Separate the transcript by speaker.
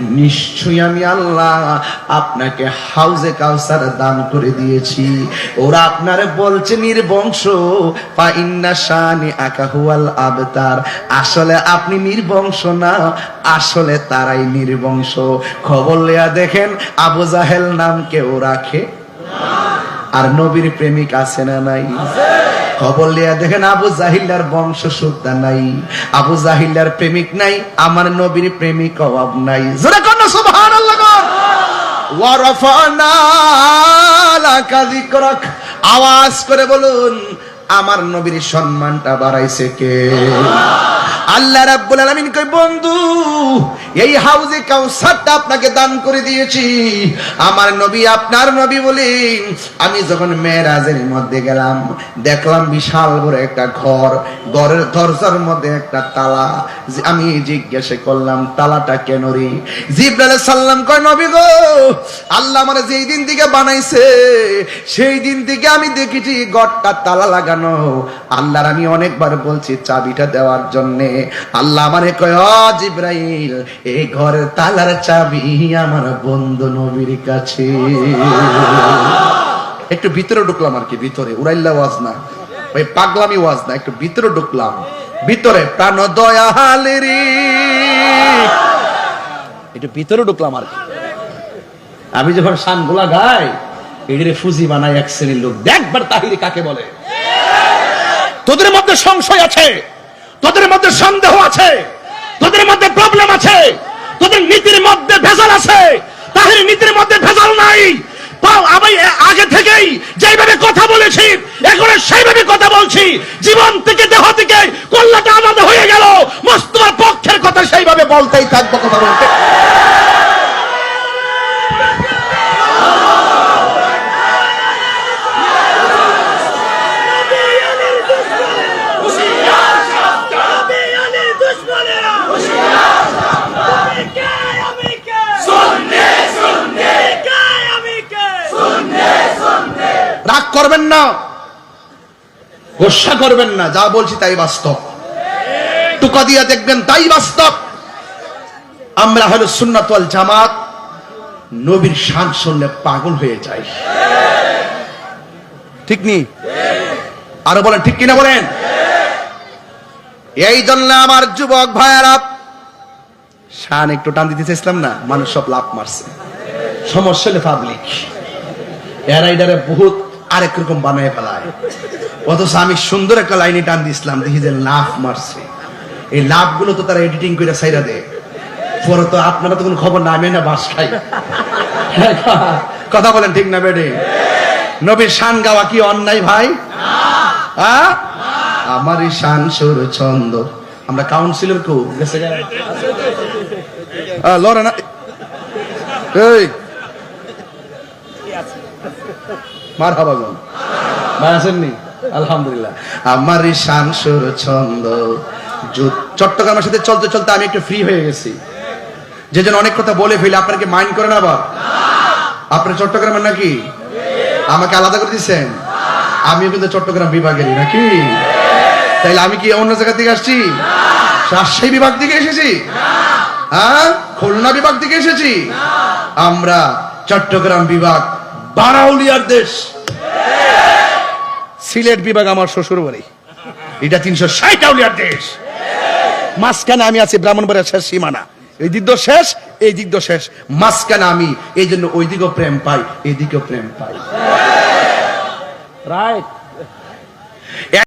Speaker 1: নিশ্চয়ই আমি আল্লাহ আপনাকে দান করে দিয়েছি। ওরা আপনারে বলছে, নির্বংশ। আকাহুয়াল আবতার। আসলে আপনি নির্বংশ না, আসলে তারাই নির্বংশ। খবর লেয়া দেখেন, আবু জাহেল নাম কেউ রাখে। আর নবীর প্রেমিক আছে না নাই? খবর লিয়া দেখেন আবু জাহিল্লার বংশ সুদ্ধা নাই, আবু জাহিল্লার প্রেমিক নাই, আমার নবীর প্রেমিক অভাব নাই। জোরে না সুবহানাল্লাহ ওয়ারাফানা আওয়াজ করে বলুন, আমার নবীর সম্মানটা বাড়াইছে কে? আল্লাহ রাব্বুল আলামিন কই বন্ধু, এই হাউজে কাউসারটা আপনাকে দান করে দিয়েছি। আমার নবী আপনার নবী বলি, আমি যখন মেয়েরাজের মধ্যে গেলাম, দেখলাম বিশাল বড় একটা ঘর, ঘরের দরজার মধ্যে একটা তালা। আমি জিজ্ঞাসা করলাম, তালাটা কেন রে? জিব্রাইল সাল্লাম কয়, নবী গো, আল্লাহ আমার যেই দিন থেকে বানাইছে, সেই দিন থেকে আমি দেখেছি ঘরটা তালা লাগানো। আল্লাহর আমি অনেকবার বলছি, চাবিটা দেওয়ার জন্যে আল্লাহ কয় "ও জিব্রাইল, এই ঘরের তালার চাবি আমার বন্ধু নবীর কাছে। একটু ভিতরে ঢুকলাম আর কি, ভিতরে, উড়াইল্লা ওয়াজ না। ওই পাগলামি ওয়াজ না, একটু ভিতরে ঢুকলাম। ভিতরে প্রাণ একটু ভিতরে ঢুকলাম আর কি। আমি যখন শানগুলা গাই এডিরে ফুজি বানাই এক শ্রেণির লোক দেখবার তাহিরে কাকে বলে? তোদের মধ্যে সংশয় আছে। তোদের মধ্যে সন্দেহ আছে, তোদের মধ্যে প্রবলেম আছে, তোদের নীতির মধ্যে ভেজাল আছে তাহির নীতির মধ্যে ভেজাল নাই। আমি আগে থেকেই যেইভাবে কথা বলেছি, এখন সেইভাবে কথা বলছি, জীবন থেকে, দেহ থেকে কল্যাটা আলাদা হয়ে গেল মস্তমার পক্ষের কথা সেইভাবে বলতেই থাকব কথা বলতে। করবেন না। গোসা করবেন না, যা বলছি তাই বাস্তব। টুকা দিয়া দেখবেন তাই বাস্তব। আমরা হলো সুন্নাত ওয়াল জামাত, নবীর শান শুনলে পাগল হয়ে যায় ঠিক নি? আরও বলেন, ঠিক কিনা বলেন? এই জন্য আমার যুবক ভাইয়ারা, শান একটু টান দিতে চাইছিলাম না, মানুষ সব লাভ মারছে। সমস্যা হলে পাবলিক এরা এটারে বহুত আরেক রকম বানায় ফেলায়। অথচ আমি সুন্দর একটা লাইনে টান দিয়েছিলাম দেখি যে লাভ মারছে। এই লাভগুলো তো তারা এডিটিং করে সাইরা দেয়। পরে তো আপনারা তো কোনো খবর না না বাস খাই কথা বলেন ঠিক না, বেডে? নবীর শান গাওয়া কি অন্যায় ভাই? আমার শান সুর ছন্দ। আমরা কাউন্সিলর কেউ? গেছে লড়ে না। এই! মার হাবা গন ভাই আসেননি? আলহামদুলিল্লাহ। আমার শান সুর ছন্দ চট্টগ্রামের সাথে চলতে চলতে আমি একটু ফ্রি হয়ে গেছি। যে যেন অনেক কথা বলে ফেলে আপনাকে মাইন্ড করেন আবার? আপনার চট্টগ্রামের নাকি? আমাকে আলাদা করে দিচ্ছেন আমিও কিন্তু চট্টগ্রাম বিভাগেরই, নাকি? তাইলে আমি কি অন্য জায়গা থেকে আসছি? রাজশাহী বিভাগ থেকে এসেছি? হ্যাঁ? খুলনা বিভাগ থেকে এসেছি? আমরা চট্টগ্রাম বিভাগ বারাউলিয়ার দেশ। সিলেট বিভাগ আমার শ্বশুর বাড়ি এটা তিনশো ষাট আউলিয়ার দেশ। মাঝখানে আমি আছি ব্রাহ্মণবাড়িয়ার শেষ সীমানা। এই দিক শেষ, এই দিক শেষ। মাঝখানে আমি এই জন্য ওই দিকেও প্রেম পাই, এদিকেও দিকেও প্রেম পাই। রাইট।